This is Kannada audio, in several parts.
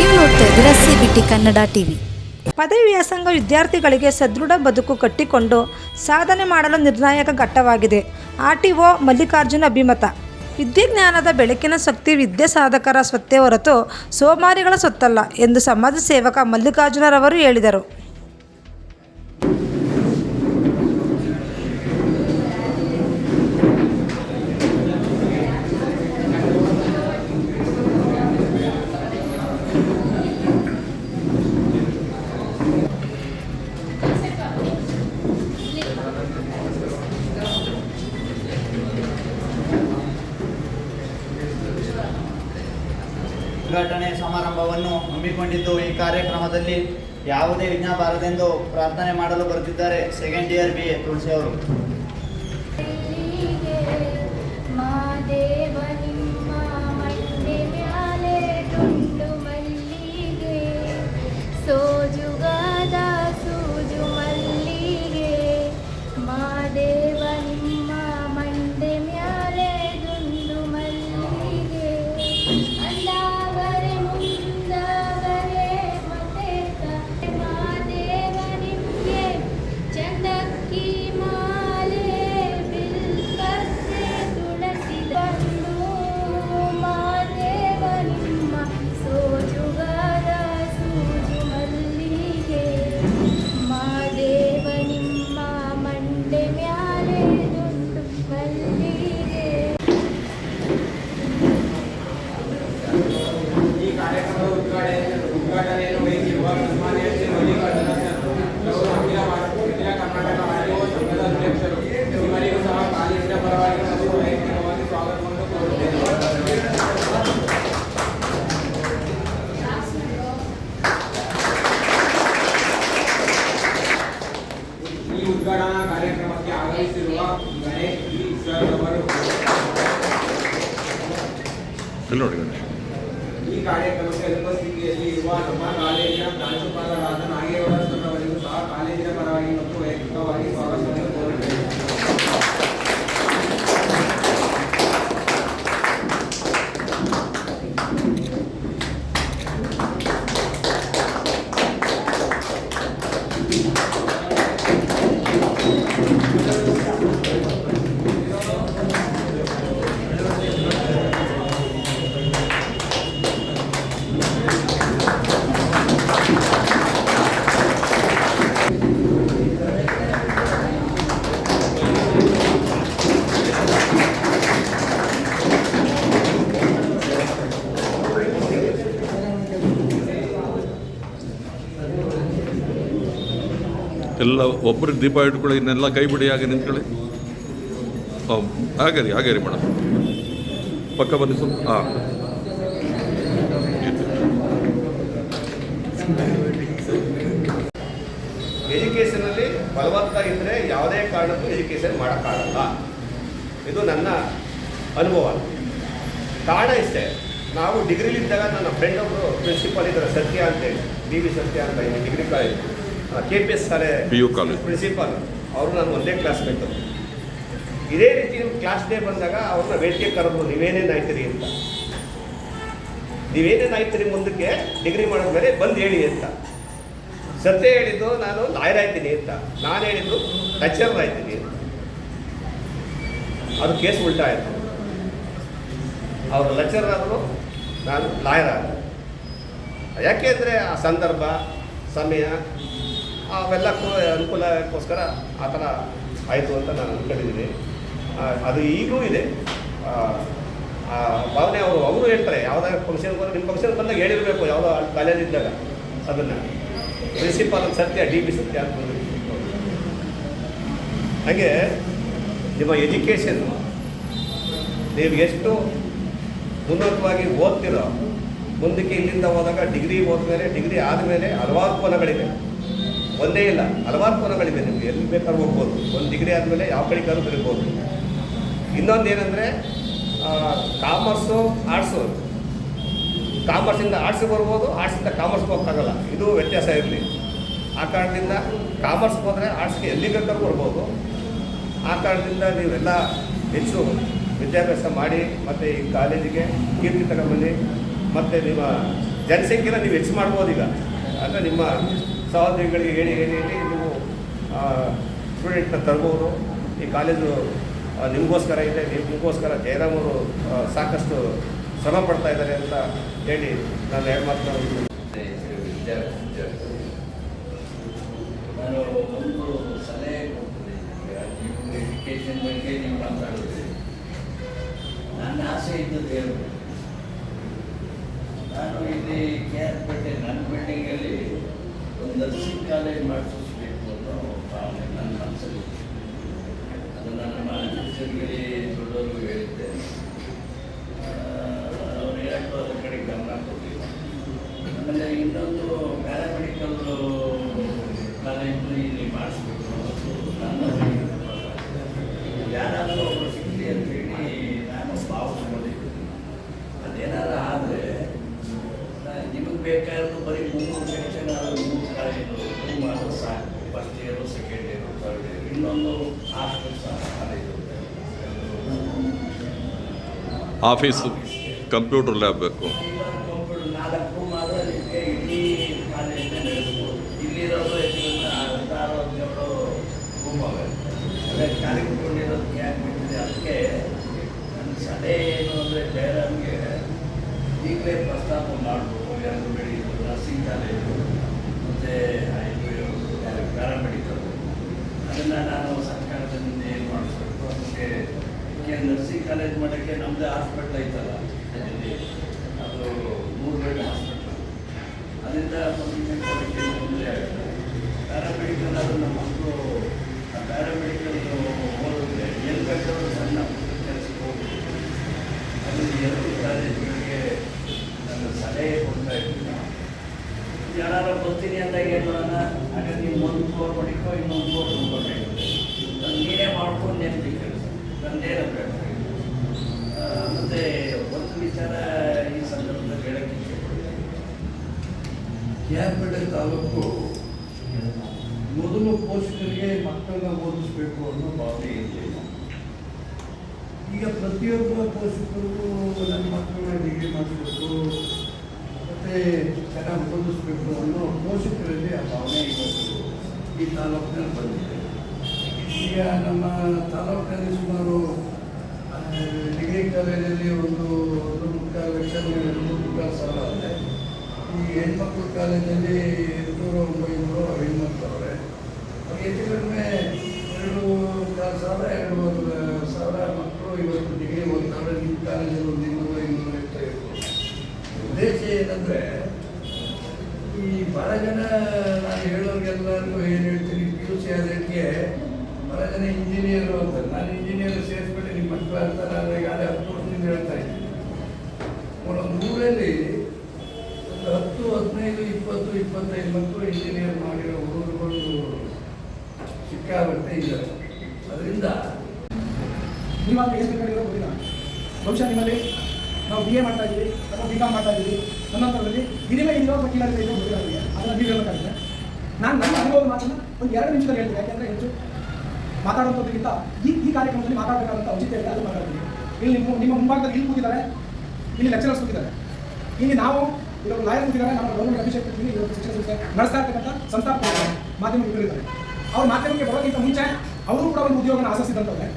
ನೀವು ನೋಡ್ತಾ ಇದ್ದೀರಾ ಟಿ ಕನ್ನಡ ಟಿವಿ ಪದವಿ ವ್ಯಾಸಂಗ ವಿದ್ಯಾರ್ಥಿಗಳಿಗೆ ಸದೃಢ ಬದುಕು ಕಟ್ಟಿಕೊಂಡು ಸಾಧನೆ ಮಾಡಲು ನಿರ್ಣಾಯಕ ಘಟ್ಟವಾಗಿದೆ. ಆರ್ ಟಿ ಒ ಮಲ್ಲಿಕಾರ್ಜುನ ಅಭಿಮತ. ವಿದ್ಯಾಜ್ಞಾನದ ಬೆಳಕಿನ ಶಕ್ತಿ ವಿದ್ಯೆ ಸಾಧಕರ ಸ್ವತ್ತೇ ಹೊರತು ಸೋಮಾರಿಗಳ ಸೊತ್ತಲ್ಲ ಎಂದು ಸಮಾಜ ಸೇವಕ ಮಲ್ಲಿಕಾರ್ಜುನರವರು ಹೇಳಿದರು. ಉದ್ಘಾಟನೆ ಸಮಾರಂಭವನ್ನು ಹಮ್ಮಿಕೊಂಡಿದ್ದು ಈ ಕಾರ್ಯಕ್ರಮದಲ್ಲಿ ಯಾವುದೇ ವಿಘ್ನ ಬಾರದೆಂದು ಪ್ರಾರ್ಥನೆ ಮಾಡಲು ಬರುತ್ತಿದ್ದಾರೆ second year B A Tulasi ಅವರು. ಕಾರ್ಯಕ್ರಮಕ್ಕೆ ಉಪಸ್ಥಿತಿಯಲ್ಲಿ ಇರುವ ನಮ್ಮ ಕಾಲೇಜಿನ ಪ್ರಾಂಶುಪಾಲರಾದ ನಾಗೇವರ ಅವರಿಗೂ ಸಹ ಕಾಲೇಜಿನ ಪರವಾಗಿ ಮತ್ತು ವೈಯಕ್ತಿಕವಾಗಿ ಸ್ವಾಗತವನ್ನು ಎಲ್ಲ ಒಬ್ಬರು ದೀಪ ಇಟ್ಕೊಳ್ಳಿ, ಇನ್ನೆಲ್ಲ ಕೈ ಬಿಡಿ ಹಾಗೆ ನಿಂತ್ಕೊಳ್ಳಿ. ಹಾಗೆ ರೀ ಹಾಗೆ ರೀ ಮೇಡಮ್. ಪಕ್ಕ ಬನ್ನಿ ಸ್ವಲ್ಪ ಹಾಂ ಎಜುಕೇಷನಲ್ಲಿ ಬಲವಂತ ಇದ್ದರೆ ಯಾವುದೇ ಕಾರಣಕ್ಕೂ ಎಜುಕೇಷನ್ ಮಾಡೋಕ್ಕಾಗಲ್ಲ. ಇದು ನನ್ನ ಅನುಭವ. ಕಾರಣ ಇಷ್ಟೇ, ನಾವು ಡಿಗ್ರಿಲಿದ್ದಾಗ ನನ್ನ ಫ್ರೆಂಡ್ ಒಬ್ಬರು ಪ್ರಿನ್ಸಿಪಾಲ್ ಇದ್ದಾರೆ, ಸತ್ಯ ಅಂತೇಳಿ, ಡಿ ವಿ ಸತ್ಯ ಅಂತ degree college. K P S ಶಾಲೆ ಪಿ ಯು ಕಾಲೇಜ್ ಪ್ರಿನ್ಸಿಪಾಲ್ ಅವರು ನಾನು ಒಂದೇ ಕ್ಲಾಸ್ ಬೇಕು ಇದೇ ರೀತಿ ನಿಮ್ಮ ಕ್ಲಾಸ್ ಡೇ ಬಂದಾಗ ಅವ್ರನ್ನ ವೇದಿಕೆ ಕರೆದು ನೀವೇನೇನು ಆಯ್ತೀರಿ ಅಂತ. ನೀವೇನೇನು ಆಯ್ತೀರಿ ಮುಂದಕ್ಕೆ ಡಿಗ್ರಿ ಮಾಡಿದ್ಮೇಲೆ ಬಂದು ಹೇಳಿ ಅಂತ. ಸತ್ಯ ಹೇಳಿದ್ದು ನಾನು ಲಾಯರ್ ಆಯ್ತೀನಿ ಅಂತ. ನಾನು ಹೇಳಿದ್ದು ಟಚರ್ ಆಯ್ತೀನಿ ಅಂತ. ಅದು ಕೇಸ್ ಉಲ್ಟಾ ಆಯಿತು. ಅವರು ಲೆಕ್ಚರರ್ ಆದರು ನಾನು ಲಾಯರ್ ಆದರು ಯಾಕೆ ಅಂದರೆ ಆ ಸಂದರ್ಭ ಸಮಯ ಅವೆಲ್ಲಕ್ಕೂ ಅನುಕೂಲಕ್ಕೋಸ್ಕರ ಆ ಥರ ಆಯಿತು ಅಂತ ನಾನು ಅಂದ್ಕೊಂಡಿದ್ದೀನಿ ಅದು ಈಗಲೂ ಇದೆ. ಭಾವನೆ ಅವರು ಅವರು ಹೇಳ್ತಾರೆ, ಯಾವುದಾದ್ರು ಫಂಕ್ಷನ್ ಬಂದರೆ ನಿಮ್ಮ ಫಂಕ್ಷನ್ ಬಂದಾಗ ಹೇಳಿರಬೇಕು, ಯಾವುದೋ ಕಾಲೇಜ್ ಇದ್ದಾಗ ಅದನ್ನು. ಪ್ರಿನ್ಸಿಪಾಲ್ ಸತ್ಯ ಡಿ ಬಿ ಸತ್ಯ ಅಂತ. ಹಾಗೆ ನಿಮ್ಮ ಎಜುಕೇಷನ್ ನೀವು ಎಷ್ಟು ಉನ್ನತವಾಗಿ ಓದ್ತಿರೋ, ಮುಂದಕ್ಕೆ ಇಲ್ಲಿಂದ ಹೋದಾಗ ಡಿಗ್ರಿ ಓದ್ಮೇಲೆ ಡಿಗ್ರಿ ಆದಮೇಲೆ ಹಲವಾರು ಕೋನಗಳಿವೆ. ಒಂದೇ ಇಲ್ಲ. ಹಲವಾರು ಕೋನಗಳಿವೆ ನಿಮಗೆ. ಎಲ್ಲಿ ಬೇಕಾದ್ರೂ ಹೋಗ್ಬೋದು. ಒಂದು ಡಿಗ್ರಿ ಆದಮೇಲೆ ಯಾವ ಕಡೆಗಾದ್ರೂ ಬರೀಬೋದು ಇನ್ನೊಂದು ಏನಂದರೆ ಕಾಮರ್ಸು ಆರ್ಟ್ಸು ಕಾಮರ್ಸಿಂದ ಆರ್ಟ್ಸ್ ಬರ್ಬೋದು ಆರ್ಟ್ಸಿಂದ ಕಾಮರ್ಸ್ಗೆ ಹೋಗೋಕ್ಕಾಗಲ್ಲ. ಇದು ವ್ಯತ್ಯಾಸ ಇರಲಿ. ಆ ಕಾರಣದಿಂದ ಕಾಮರ್ಸ್ಗೆ ಹೋದರೆ ಆರ್ಟ್ಸ್ಗೆ ಎಲ್ಲಿ ಬೇಕಾದ್ರೂ ಬರ್ಬೋದು. ಆ ಕಾರಣದಿಂದ ನೀವೆಲ್ಲ ಹೆಚ್ಚು ವಿದ್ಯಾಭ್ಯಾಸ ಮಾಡಿ, ಮತ್ತು ಈ ಕಾಲೇಜಿಗೆ ಕೀರ್ತಿ ತಗೊಂಬನ್ನಿ ಮತ್ತು ನಿಮ್ಮ ಜನಸಂಖ್ಯೆನ ನೀವು ಹೆಚ್ಚು ಮಾಡ್ಬೋದು ಈಗ. ಅಂದರೆ ನಿಮ್ಮ ಸಹೋದರಿಗಳಿಗೆ ಹೇಳಿ ಹೇಳಿ ಹೇಳಿ ನೀವು ಸ್ಟೂಡೆಂಟ್ನ ತರ್ಬೋದು ಈ ಕಾಲೇಜು ನಿಮಗೋಸ್ಕರ ಇದೆ ನಿಮಗೋಸ್ಕರ ಜಯರಾಮ್ ಅವರು ಸಾಕಷ್ಟು ಶ್ರಮ ಪಡ್ತಾ ಇದ್ದಾರೆ ಅಂತ ಹೇಳಿ ನಾನು ಎರಡು ಮಾತನ್ನು ನಾನು ಒಂದು ಸಲಹೆ ನನ್ನ ಆಸೆ ಇದ್ದದ್ದು ನಾನು ಇಲ್ಲಿ ಕೆ ಆರ್ ಪೇಟೆ, ನನ್ನ ಬಿಲ್ಡಿಂಗಲ್ಲಿ ಒಂದು ನರ್ಸಿಂಗ್ ಕಾಲೇಜ್ ಮಾಡಿಸಬೇಕು ಅನ್ನೋ ಭಾವನೆ ನನ್ನ ಮನಸ್ಸಲ್ಲಿ ಅದನ್ನು ನಮ್ಮ ಅಧ್ಯಕ್ಷರಿಗೆ ದೊಡ್ಡವರು ಹೇಳಿದ್ದೆ. ಅವ್ರು ಹೇಳಕ್ಕೂ ಅದ್ರ ಕಡೆ ಗಮನ ಕೊಟ್ಟಿಲ್ಲ. ಆಮೇಲೆ ಇನ್ನೊಂದು ಪ್ಯಾರಾಮೆಡಿಕಲ್ ಕಾಲೇಜು ಇಲ್ಲಿ ಮಾಡಿಸ್ಬೇಕು ಅನ್ನೋದು ನನ್ನ ಯಾರಾದರೂ ಒಬ್ಬರು ಸಿಗಲಿ ಅಂತ ಹೇಳಿ ನಾನು ಭಾವಿಸ್ಕೊಂಡಿದ್ದೆ ಅದೇನಾದ್ರು ಆದರೆ ನಿಮಗೆ ಬೇಕಾದ್ರೂ ಬರೀ ಮೂರು ಸೆಕ್ಷನ್ ಆದರೂ ನನ್ನ ಸಲಹೆ ಏನು ಅಂದರೆ ಜಯರಾಮ್ಗೆ ಈಗಲೇ ಪ್ರಸ್ತಾಪ ಮಾಡಬೇಕು ಎರಡು ಬೆಳೀತು ನರ್ಸಿಂಗ್ ಕಾಲೇಜು ಮತ್ತು ಇದು ಪ್ಯಾರಾಮೆಡಿಕಲ್ ಅದನ್ನು ನಾನು ಸರ್ಕಾರದಿಂದ ಏನು ಮಾಡಿಸ್ಬೇಕು ಅದಕ್ಕೆ ನರ್ಸಿಂಗ್ ಕಾಲೇಜ್ ಮಾಡೋಕ್ಕೆ ನಮ್ಮದೇ ಹಾಸ್ಪಿಟ್ಲ್ ಐತಲ್ಲ ಇಲ್ಲಿ ಅದು ಮೂರು ಬೆಡ್ ಹಾಸ್ಪಿಟ್ಲ್. ಅದರಿಂದ ಪಬ್ಲಿಕ್ ಮಾಡೋಕ್ಕೆ ತೊಂದರೆ ಆಗುತ್ತೆ ಪ್ಯಾರಾಮೆಡಿಕಲ್ ಅದು ನಮ್ಮ ಮಕ್ಕಳು ಪ್ಯಾರಾಮೆಡಿಕಲ್ ಓದಿದ್ರೆ ಎಲ್ಲಿ ಬೇಕಾದ್ರೂ ಸಣ್ಣ ಪುಟ್ಟ ಕೆಲಸಕ್ಕೆ ಹೋಗ್ಬೋದು ಅದು ಎರಡು ಕಾಲೇಜುಗಳಿಗೆ ನನ್ನ ಸಲಹೆ ಕೊಡ್ತಾ ಇದ್ದೀನಿ ಯಾರು ಬರ್ತೀನಿ ಅಂದಾಗ ಏನು ಮಾಡೋಣ ಹಾಗಾದ್ರೆ ನೀವು ಒಂದು ಫ್ಲೋರ್ ಮಾಡಿಕೋ ಇನ್ನೊಂದು ಫ್ಲೋರ್ ತುಂಬೋಬೇಕು ನೀನೇ ಮಾಡ್ಕೊಂಡು ನೆಮ್ಮದಿ ಕೆಲಸ ನಂದೇನು ಬೇಕು ಮತ್ತು ಒಂದು ವಿಚಾರ ಈ ಸಂದರ್ಭದಲ್ಲಿ ಹೇಳಕ್ಕೆ ಇಷ್ಟಪಡ್ತೀನಿ ಕ್ಯಾರ್ಪೇಟೆ ತಾಲೂಕು ಮೊದಲು ಪೋಷಕರಿಗೆ ಮಕ್ಕಳನ್ನ ಓದಿಸ್ಬೇಕು ಅನ್ನೋ ಭಾವನೆ ಇರಲಿಲ್ಲ. ಈಗ ಪ್ರತಿಯೊಬ್ಬ ಪೋಷಕರಿಗೂ ನನ್ನ ಮಕ್ಕಳನ್ನ ಡಿಗ್ರಿ ಮಾಡಿಸ್ಬೇಕು, ಮತ್ತು ಚೆನ್ನಾಗಿ ಓದಿಸ್ಬೇಕು ಅನ್ನೋ ಪೋಷಕರಲ್ಲಿ ಆ ಭಾವನೆ ಇವತ್ತು ಈ ತಾಲೂಕಿನಲ್ಲಿ ಬಂದಿದೆ. ಈಗ ನಮ್ಮ ತಾಲೂಕಿನಲ್ಲಿ ಸುಮಾರು ಡಿಗ್ರಿ ಕಾಲೇಜಲ್ಲಿ ಒಂದು ಒಂದು ಮುಕ್ಕಾಲು ಲಕ್ಷ ಎರಡು ಮುಕ್ಕಾಲು ಸಾವಿರ. ಈ ಹೆಣ್ಮಕ್ಳು ಕಾಲೇಜಲ್ಲಿ ಎಂಟುನೂರು ಒಂಬೈನೂರು ಹೆಣ್ಮಕ್ಳು ಅವರೇ ಅವ್ರಿಗೆ ಹೆಚ್ಚು ಕಡಿಮೆ ಎರಡು ಸಾವಿರ ಸಾವಿರ ಒಂದು ಸಾವಿರ ಮಕ್ಕಳು ಇವತ್ತು ಡಿಗ್ರಿ ಓದ್ತಾರೆ, ನಿಮ್ಮ ಕಾಲೇಜಲ್ಲಿ ಒಂದು ಇನ್ನೂರು, ಇನ್ನೂರ ಇರ್ಬೋದು ಉದ್ದೇಶ ಏನಂದರೆ, ಈ ಭಾಳ ಜನ ನಾನು ಹೇಳೋರಿಗೆಲ್ಲರಿಗೂ ಏನು ಹೇಳ್ತೀನಿ ಪಿ ಯು ಸಿ ಆದಕ್ಕೆ ಭಾಳ ಜನ ಇಂಜಿನಿಯರು ಅಂತ, ನಾನು ಇಂಜಿನಿಯರ್ ಸೇರಿಸ್ಬಿಟ್ಟು ನಿಮ್ಮ ಮಕ್ಕಳು ಅಂತಾರೆ ಆದರೆ ಈಗಾಗಲೇ ಹತ್ತು ವರ್ಷದಿಂದ ಹೇಳ್ತಾ ಇದ್ದೀನಿ. ಒಂದು ಹತ್ತು ಹದಿನೈದು, ಇಪ್ಪತ್ತು, ಇಪ್ಪತ್ತೈದು ಮಕ್ಕಳು ಇಂಜಿನಿಯರ್ ಮಾಡಿರೋ ಹುಡುಗರುಗಳು ಸಿಕ್ಕಾಗುತ್ತೆ ಇದ್ದಾರೆ ಅದರಿಂದ ನಿಮ್ಮ ಎಷ್ಟು ಕಡೆಯೋ ಗೊತ್ತಿಲ್ಲ ಬಹುಶಃ ನಿಮ್ಮಲ್ಲಿ ನಾವು ಬಿ ಎ ಮಾಡ್ತಾ ಇದ್ದೀವಿ, ಅಥವಾ ಬಿ ಕಾಮ್ ಮಾಡ್ತಾ ಇದ್ದೀವಿ ನನ್ನಂಥದ್ರಲ್ಲಿ ಹಿರಿಮೆ ಇಲ್ಲೋ ವಕೀಲರಿಗೆ ಇಲ್ಲೋ ಗೊತ್ತಿಲ್ಲ ಅದನ್ನು ನೀವು ನಾನು ನನ್ನ ಅನುಭವ ಮಾತನ್ನು ಒಂದು ಎರಡು ನಿಮಿಷದಲ್ಲಿ ಹೇಳ್ತೀನಿ. ಯಾಕೆಂದರೆ ಹೆಚ್ಚು ಮಾತಾಡೋದಕ್ಕಿಂತ ಈ ಈ ಕಾರ್ಯಕ್ರಮದಲ್ಲಿ ಮಾತಾಡಬೇಕಾದಂಥ ಔಚಿತ್ಯ ಇದೆ, ಅದು ಮಾತಾಡ್ತೀನಿ. ಇಲ್ಲಿ ನಿಮ್ಮ ನಿಮ್ಮ ಮುಂಭಾಗದಲ್ಲಿ ಇಲ್ಲಿ ಕೂತಿದ್ದಾರೆ. ಇಲ್ಲಿ ಲೆಕ್ಚರರ್ಸ್ ಕೂತಿದ್ದಾರೆ. ಇಲ್ಲಿ ನಾವು ಇವರು ನಾಯಕರಿದ್ದಾರೆ ನಮ್ಮ ಗೌರ್ಮೆಂಟ್ ಅಭಿಷೇಕ್ ಇವರು ಶಿಕ್ಷಣ ಸಂಸ್ಥೆ. ನಡೆಸ್ತಾ ಇರ್ತಕ್ಕಂಥ ಸಂಸ್ಥಾಪಕ ಮಾಧ್ಯಮ ಇದ್ದಾರೆ ಅವ್ರ ಮಾಧ್ಯಮಕ್ಕೆ ಬರೋಕ್ಕಿಂತ ಮುಂಚೆ ಅವರು ಕೂಡ ಒಂದು ಉದ್ಯೋಗನ ಆಶಿಸಿದಂಥವ್ರೆ.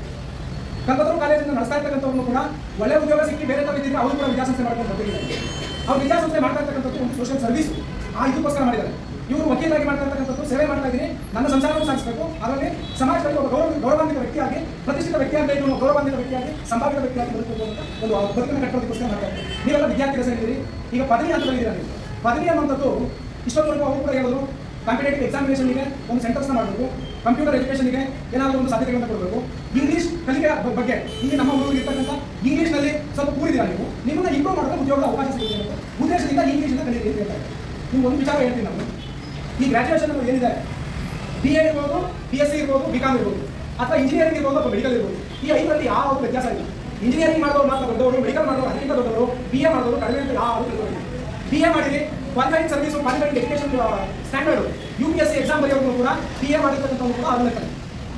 ಕಲ್ಪತರು ಕಾಲೇಜಿಂದ ನಡೆಸ್ತಾ ಇರ್ತಕ್ಕಂಥವ್ರು ಕೂಡ ಒಳ್ಳೆ ಉದ್ಯೋಗ ಸಿಕ್ಕಿ ಬೇರೆ ತಾವು ಇದ್ದಿದ್ರೆ ಅವರು ಕೂಡ ವಿದ್ಯಾಸಂಸ್ಥೆ ಮಾಡ್ಕೊಂಡು ಬರ್ತಿದ್ದಾರೆ. ಅವ್ರು ವಿದ್ಯಾಸಂಸ್ಥೆ ಮಾಡ್ತಾ ಇರ್ತಕ್ಕಂಥದ್ದು ಒಂದು ಸೋಷಿಯಲ್ ಸರ್ವಿಸ್ ಆ ಇದಕ್ಕೋಸ್ಕರ ಮಾಡಿದ್ದಾರೆ. ಇವರು ವಕೀಲರಾಗಿ ಮಾಡ್ತಾ ಇರ್ತಕ್ಕಂಥದ್ದು ಸೇವೆ ಮಾಡ್ತಾ ಇದ್ದೀನಿ. ನನ್ನ ಸಂಸಾರವನ್ನು ಸಾಗಿಸಬೇಕು. ಅದರಲ್ಲಿ ಸಮಾಜದಲ್ಲಿ ಒಬ್ಬ ಗೌರವ ಗೌರವಾನ್ವಿತ ವ್ಯಕ್ತಿಯಾಗಿ, ಪ್ರತಿಷ್ಠಿತ ವ್ಯಕ್ತಿಯಾಗಿ ಗೌರವಾನ್ವಿತ ವ್ಯಕ್ತಿಯಾಗಿ ಸಂಭಾವಿತ ವ್ಯಕ್ತಿಯಾಗಿ ಬದುಕಬೇಕು ಅಂತ ಒಂದು ಬದುಕನ್ನು ಕಟ್ಟೋದಕ್ಕೋಸ್ಕರ ಮಾಡ್ತಾ ಇದ್ದೀನಿ. ನೀವೆಲ್ಲ ವಿದ್ಯಾರ್ಥಿ ಸೇರಿದ್ದೀರಿ. ಈಗ ಪದವಿ ಹಂತದಲ್ಲಿದ್ದೀರಾ ನೀವು? ಪದವಿ ಅನ್ನುವಂಥದ್ದು ಇಷ್ಟೊಂದು ಅವರು ಕೂಡ ಹೇಳಿದ್ರು. ಕಾಂಪಿಟೇಟಿವ್ ಎಕ್ಸಾಮಿನೇಷನ್ಗೆ ಒಂದು ಸೆಂಟರ್ಸ್ನ ಮಾಡಬೇಕು. ಕಂಪ್ಯೂಟರ್ ಎಜುಕೇಷನ್ಗೆ ಏನಾದರೂ ಒಂದು ಸಾಧ್ಯತೆಗಳನ್ನು ಕೊಡಬೇಕು. ಇಂಗ್ಲೀಷ್ ಕಲಿಕೆ ಬಗ್ಗೆ ಇಲ್ಲಿ ನಮ್ಮ ಊರಿಗೆ ಇರ್ತಕ್ಕಂಥ ಇಂಗ್ಲೀಷ್ನಲ್ಲಿ ಸ್ವಲ್ಪ ಕೂರಿದ್ದೀರಾ ನೀವು? ನಿಮ್ಮನ್ನ ಇಂಪ್ರೂವ್ ಮಾಡೋದು ಉದ್ಯೋಗದ ಅವಕಾಶ ಸಿಗುತ್ತೆ ಅಂತ. ಉದ್ದೇಶದಿಂದ ಇಂಗ್ಲೀಷಿಂದ ಕಲಿಯಿರಿ ಅಂತ ಹೇಳ್ತಾರೆ. ನಿಮ್ಗೆ ಒಂದು ವಿಚಾರ ಹೇಳ್ತೀನಿ ನಾನು. ಈ ಗ್ರಾಜುಯೇಷನ್ ಏನಿದೆ? ಬಿ ಎ ಇರ್ಬೋದು ಬಿ ಎಸ್ ಸಿ ಇರ್ಬೋದು ಬಿ ಕಾಮ್ ಇರ್ಬೋದು. ಅಥವಾ ಇಂಜಿನಿಯರಿಂಗ್ ಇರ್ಬೋದು ಅಥವಾ ಮೆಡಿಕಲ್ ಇರ್ಬೋದು. ಈ ಐದರಲ್ಲಿ ಯಾವ ವ್ಯತ್ಯಾಸ ಇಲ್ಲ ಇಂಜಿನಿಯರಿಂಗ್ ಮಾಡೋರು ಮಾತ್ರ ದೊಡ್ಡವರು ಮೆಡಿಕಲ್ ಮಾಡೋರು ಅದಕ್ಕಿಂತ ದೊಡ್ಡವರು ಬಿ ಎ ಮಾಡೋರು ಕಡಿಮೆ ಅಂತ ತಿಳ್ಕೊಂಡಿಲ್ಲ ಬಿ ಎ ಮಾಡಿರಿ qualifying service qualifying education standard U P S C exam ಬರೆಯೋರು ಕೂಡ ಬಿ ಎ ಮಾಡಿರ್ತಕ್ಕಂಥವ್ರು ಕೂಡ ಅದನ್ನ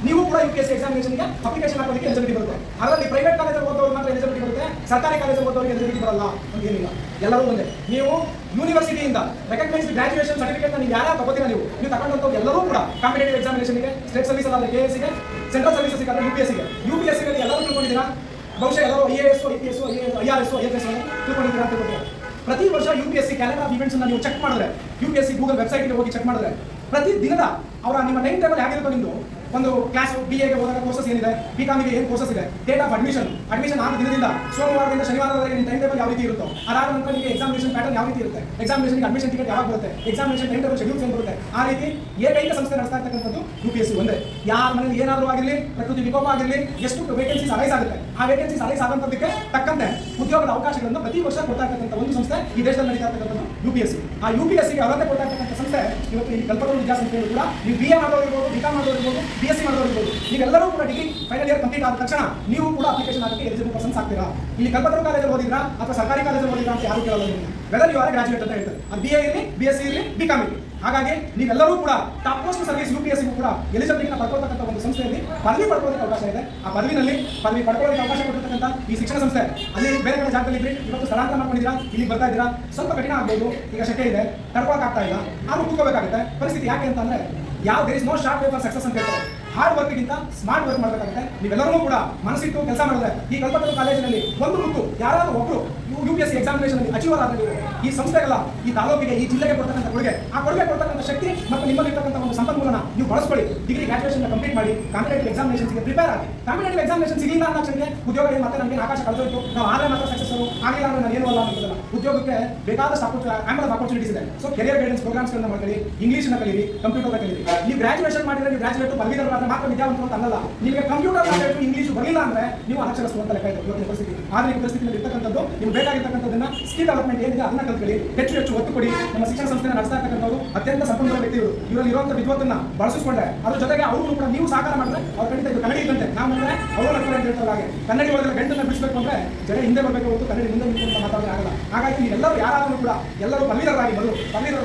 ನೀವು ಕೂಡ ಯು ಪಿ ಎಸ್ ಸಿ ಎಕ್ಸಾಮಿನೇಷನ್ಗೆ ಅಪ್ಲಿಕೇಶನ್ ಹಾಕೋದಕ್ಕೆ ಎಲಿಜಿಬಿಲಿಟಿ ಬರುತ್ತೆ. ಅದರಲ್ಲಿ ಪ್ರೈವೇಟ್ ಕಾಲೇಜಲ್ಲಿ ಓದೋರು ಮಾತ್ರ ಎಲಿಜಿಬಿಲಿಟಿ ಬರುತ್ತೆ, ಸರ್ಕಾರಿ ಕಾಲೇಜಲ್ಲಿ ಓದೋರಿಗೆ ಎಲಿಜಿಬಿಲಿಟಿ ಬರಲ್ಲ ಅಂತ ಏನಿಲ್ಲ. ಎಲ್ಲರೂ ಒಂದೇ. ನೀವು ಯೂನಿವರ್ಸಿಟಿಯಿಂದ ರೆಕಗ್ನೈಸ್ಡ್ ಗ್ರಾಜುಯೇಷನ್ ಸರ್ಟಿಫಿಕೇಟ್ ನೀವು ಯಾರು ತಗೋತೀರಾ ನೀವು? ನೀವು ತಗೊಂಡಂತ ಎಲ್ಲರೂ ಕೂಡ ಕಾಂಪಿಟೇಟಿವ್ ಎಕ್ಸಾಮಿನೇಷನ್ಗೆ ಸ್ಟೇಟ್ ಸರ್ವಿಸ್ ಅಲ್ಲ ಕೆ ಎಸ್ಗೆ ಸೆಂಟ್ರಲ್ ಸರ್ವಿಸಸ್ ಯು ಪಿ ಎಸ್ಗೆ ಯು ಪಿ ಎಸ್ಸಿಗೆ ಎಲ್ಲರೂ ತಿಳ್ಕೊಂಡಿದ್ದೀರಾ? ಬಹುಶಃ ಎಲ್ಲರೂ I A S I P S I R S I F S ತಿಳ್ಕೊಂಡಿದ್ದೀರಾ ಪ್ರತಿ ವರ್ಷ U P S C calendar of ನೀವು ಚೆಕ್ ಮಾಡಿದ್ರೆ U P S C Google ವೆಬ್ಸೈಟ್ಗೆ ಹೋಗಿ ಚೆಕ್ ಮಾಡಿದ್ರೆ, ಪ್ರತಿ ದಿನದ ಅವರ ನಿಮ್ಮ ನೈನ್ ಟೇಬಲ್ ಹೇಗಿರುತ್ತೋ ನಿಮ್ದು, ಒಂದು ಕ್ಲಾಸ್ ಬಿ ಎಗೆ ಹೋದಾಗ ಕೋರ್ಸಸ್ ಏನಿದೆ ಬಿ ಕಾಮಿಗೆ ಏನು ಕೋರ್ಸಸ್ ಇದೆ ಡೇಟ್ ಆಫ್ ಅಡ್ಮಿಷನ್ ಅಡ್ಮಿಷನ್ ಆದ ದಿನದಿಂದ ಸೋಮವಾರದಿಂದ ಶನಿವಾರದವರೆಗೆ ನಿಮ್ಮ ಟೈಮ್ ಟೇಬಲ್ ಯಾವ ರೀತಿ ಇರುತ್ತೋ, ಅದಾದ ನಂತರ ನಿಮಗೆ ಎಕ್ಸಾಮಿನೇಷನ್ ಪ್ಯಾಟರ್ನ್ ಯಾವ ರೀತಿ ಇರುತ್ತೆ ಎಕ್ಸಾಮಿನೇಷನ್ಗೆ ಅಡ್ಮಿಷನ್ ಟಿಕೆಟ್ ಯಾವಾಗ ಬರುತ್ತೆ ಎಕ್ಸಾಮಿನೇಷನ್ ಟೈಮ್ ಟೇಬಲ್ ಶೆಡ್ಯೂಲ್ಸ್ ಏನು ಬರುತ್ತೆ, ಆ ರೀತಿ ಏಕೈಕ ಸಂಸ್ಥೆ ನಡೆಸ್ತಾ ಇರ್ತಕ್ಕಂಥದ್ದು ಯು ಪಿ ಎಸ್ ಸಿ ಒಂದೇ. ಯಾರ ಮನೇಲಿ ಏನಾದರೂ ಆಗಿರಲಿ, ಪ್ರಕೃತಿ ವಿಕೋಪ ಆಗಿರಲಿ, ಎಷ್ಟು ವೇಕೆನ್ಸೀಸ್ ಅರೈಸ್ ಆಗುತ್ತೆ ಆ ವೇಕೆನ್ಸಿ ಅರೈಸ್ ಆದಂಥದ್ದಕ್ಕೆ ತಕ್ಕಂತೆ ಉದ್ಯೋಗದ ಅವಕಾಶಗಳನ್ನು ಪ್ರತಿ ವರ್ಷ ಕೊಡ್ತಾ ಇರ್ತಕ್ಕಂಥ ಒಂದು ಸಂಸ್ಥೆ ಈ ದೇಶದಲ್ಲಿ ನಡೀತಾ ಇರ್ತಕ್ಕಂಥದ್ದು ಯು ಪಿ ಎಸ್ ಸಿ ಆ ಯು ಪಿ ಎಸ್ ಸಿಗೆ ಅರ್ಹತೆ ಕೊಡ್ತಾ ಇರ್ತಕ್ಕಂಥ ಸಂಸ್ಥೆ ಇವತ್ತು ಈ ಕಲ್ಪಗಳು ವಿದ್ಯಾಸಂಸ್ಥೆಗಳು ಕೂಡ. ನೀವು ಬಿ ಎ ಮಾಡೋರು ಇರ್ಬೋದು ಬಿ ಕಾಮ್ ಮಾಡೋರು ಇರ್ಬೋದು ಬಿ ಎಸ್ ಸಿ ಮಾಡೋರು ಇರ್ಬೋದು. ನೀವೆಲ್ಲರೂ ಕೂಡ ಡಿಗ್ರಿ ಫೈನಲ್ ಇಯರ್ ಕಂಪ್ಲೀಟ್ ಆದ ತಕ್ಷಣ ನೀವು ಕೂಡ ಅಪ್ಲಿಕೇಶನ್ ಹಾಕಿ ಎಲಿಜಿಬಲ್ ಪರ್ಸನ್ಸ್ ಆಗ್ತೀರಾ? ಇಲ್ಲಿ ಕಲ್ಪತರು ಕಾಲೇಜಲ್ಲಿ ಓದಿದ್ರಾ ಅಥವಾ ಸರ್ಕಾರಿ ಕಾಲೇಜಲ್ಲಿ ಓದಿದ್ರಾ ಅಂತ ಯಾರು ಕೇಳಲ್ಲ ವೆದರ್ ಯು ಆರ್ ಗ್ರಾಜುಯೇಟ್ ಅಂತ ಹೇಳ್ತಾರೆ. ಅದು ಬಿ ಎ ಇರಲಿ ಬಿ ಎಸ್ ಸಿ ಇರಲಿ ಬಿ ಕಾಮ್ ಇರಲಿ. ಹಾಗಾಗಿ ನೀವೆಲ್ಲರೂ ಕೂಡ top most service U P S ಕೂಡ ಎಲಿಜಿಬಿಲಿಟಿನ ಪಡ್ಕೊಳ್ತಕ್ಕಂಥ ಒಂದು ಸಂಸ್ಥೆಯಲ್ಲಿ ಪದವಿ ಪಡ್ಕೊಳ್ಳೋದಕ್ಕೆ ಅವಕಾಶ ಇದೆ. ಆ ಪದವಿನಲ್ಲಿ ಪದವಿ ಪಡ್ಕೊಳ್ಳೋದಕ್ಕೆ ಅವಕಾಶ ಕೊಟ್ಟಿರ್ತಕ್ಕಂಥ ಈ ಶಿಕ್ಷಣ ಸಂಸ್ಥೆ. ಅಲ್ಲಿ ಬೇರೆ ಬೇರೆ ಜಾಗದಲ್ಲಿ ಇದ್ರಿ, ಇವತ್ತು ಸ್ಥಳಾಂತರ ಮಾಡ್ಕೊಂಡಿದ್ದೀರಾ ಇಲ್ಲಿ ಬರ್ತಾ ಇದ್ದೀರಾ, ಸ್ವಲ್ಪ ಕಠಿಣ ಆಗ್ಬೋದು, ಈಗ ಶಕೆ ಇದೆ ತಡ್ಕೊಳಕ್ಕಾಗ್ತಾ ಇಲ್ಲ, ಆದ್ರೂ ಕೂತ್ಕೋಬೇಕಾಗುತ್ತೆ. ಪರಿಸ್ಥಿತಿ ಯಾಕೆ ಅಂತಂದ್ರೆ ಯಾವ there is no short way success ಅಂತ ಹೇಳ್ತಾರೆ. ಹಾರ್ಡ್ ವರ್ಕ್ಗಿಂತ ಸ್ಮಾರ್ಟ್ ವರ್ಕ್ ಮಾಡಬೇಕಾಗುತ್ತೆ. ನೀವೆಲ್ಲರೂ ಕೂಡ ಮನಸ್ಸಿಟ್ಟು ಕೆಲಸ ಮಾಡಿದ್ರೆ ಈ ಕಲ್ಪತರು ಕಾಲೇಜಿನಲ್ಲಿ ಒಂದು ಮುತ್ತು ಯಾರಾದರೂ ಒಬ್ಬರು U P S C examination ಅಲ್ಲಿ ಅಚೀವರ್ ನೀವು ಈ ಸಂಸ್ಥೆಗಳ ಈ ತಾಲೂಕಿಗೆ, ಈ ಜಿಲ್ಲೆಗೆ ಕೊಡ್ತಕ್ಕಂಥ ಕೊಡುಗೆ, ಆ ಕೊಡುಗೆ ಕೊಡ್ತಕ್ಕಂಥ ಶಕ್ತಿ ಮತ್ತು ನಿಮ್ಮಲ್ಲಿ ಇರ್ತಕ್ಕಂಥ ಒಂದು ಸಂಪನ್ಮೂಲನ ನೀವು ಬಳಸ್ಕೊಳ್ಳಿ. ಡಿಗ್ರಿ ಗ್ರಾಜುಯೇಷನ್ ಕಂಪ್ಲೀಟ್ ಮಾಡಿ ಕಾಂಪಿಟೇಟಿವ್ ಎಕ್ಸಾಮಿನೇಷನ್ಸ್ಗೆ ಪ್ರಿಪೇರ್ ಆಗಿ. ಕಾಂಪಿಟೇಟಿವ್ ಎಕ್ಸಾಮಿನೇಷನ್ ಸಿಗಲಿಲ್ಲ ಅನ್ನೋ ಕ್ಷಣಕ್ಕೆ ಉದ್ಯೋಗ ಮತ್ತೆ ನಮಗೆ ಆಕಾಶ ಕಳೆದೋಯ್ತು. ನಾವು ಆದರೆ ಮಾತ್ರ ಸಕ್ಸಸ್ ಆಗಿಲ್ಲ ಅಂದ್ರೆ ನಾನು ಏನು ಅಲ್ಲ ಅನ್ನೋದಲ್ಲ ಉದ್ಯೋಗಕ್ಕೆ ಬೇಕಾದಷ್ಟು ಆಂಬಲ್ ಆಪರ್ಚುನಿಟೀಸ್ ಇದೆ. ಸೊ ಕೆರಿಯರ್ ಗೈಡೆನ್ಸ್ ಪ್ರೋಗ್ರಾಮ್ಸ್ಗಳನ್ನ ಮಾಡ್ಕೊಳ್ಳಿ ಇಂಗ್ಲೀಷ್ನ ಕಲೀರಿ ಕಂಪ್ಯೂಟರ್ ಕಲೀರಿ ನೀವು ಗ್ರಾಜುಯೇಷನ್ ಮಾಡಿದ್ರೆ ನೀವು ಗ್ರಾಜುಯೇಟ್ ಪದವೀಧರರಾದ್ರೆ ಮಾತ್ರ ವಿದ್ಯಾವಂತ ಅಂತ ಅಲ್ಲ ನಿಮಗೆ ಕಂಪ್ಯೂಟರ್ ನಾಲೆಜ್ ಇಂಗ್ಲೀಷ್ ಬರಲಿಲ್ಲ ಅಂದ್ರೆ ನೀವು ಅನಕ್ಷರಸ್ತು ಅಂತ ಲೆಕ್ಕ ಇದೆ ಇವತ್ತಿನ ಪರಿಸ್ಥಿತಿ. ಈ ಪರಿಸ್ಥಿತಿಯಲ್ಲಿ ಇರ್ತಕ್ಕಂಥದ್ದು ನೀವು ಬೇಕಾಗಿರ್ತಕ್ಕಂಥದ್ದನ್ನ ಸ್ಕಿಲ್ ಡೆವಲಪ್ಮೆಂಟ್ ಏನಿದೆ ಅದನ್ನ ಕಲ್ತ್ಕೊಳ್ಳಿ. ಹೆಚ್ಚು ಹೆಚ್ಚು ಒತ್ತು ಕೊಡಿ. ನಮ್ಮ ಶಿಕ್ಷಣ ಸಂಸ್ಥೆನ ನಡೆಸ್ತಾ ಇರ್ತಕ್ಕಂಥವ್ರು ಅತ್ಯಂತ ಸಂಪನ್ಮೂಲ ವ್ಯಕ್ತಿಗಳು ಇವರಲ್ಲಿ ಇರುವಂತ ವಿದ್ವತ್ತನ್ನ ಬಳಸಿಕೊಂಡ್ರೆ ಅದ್ರ ಜೊತೆಗೆ ಅವರು ಕೂಡ ನೀವು ಸಹಕಾರ ಮಾಡಿದ್ರೆ ಅವ್ರ ಖಂಡಿತ ಇದು ಕನ್ನಡಿ ಇದ್ದಂತೆ. ನಾವು ಅಂದ್ರೆ ಅವರು ಅಂತ ಹೇಳ್ತಾರೆ ಹಾಗೆ. ಕನ್ನಡಿ ಒಳಗೆ ಗಂಟನ್ನ ಬಿಡಿಸಬೇಕು ಅಂದ್ರೆ ಜನ ಹಿಂದೆ ಬರಬೇಕು ಹೊತ್ತು ಕನ್ನಡಿ ಮುಂದೆ ನಿಂತು ಮಾತಾಡೋದು ಆಗಲ್ಲ. ಹಾಗಾಗಿ ನೀವೆಲ್ಲರೂ ಯಾರಾದರೂ ಕೂಡ ಎಲ್ಲರೂ ಪದವೀಧರರಾಗಿ ಬರು ಪದವೀಧರ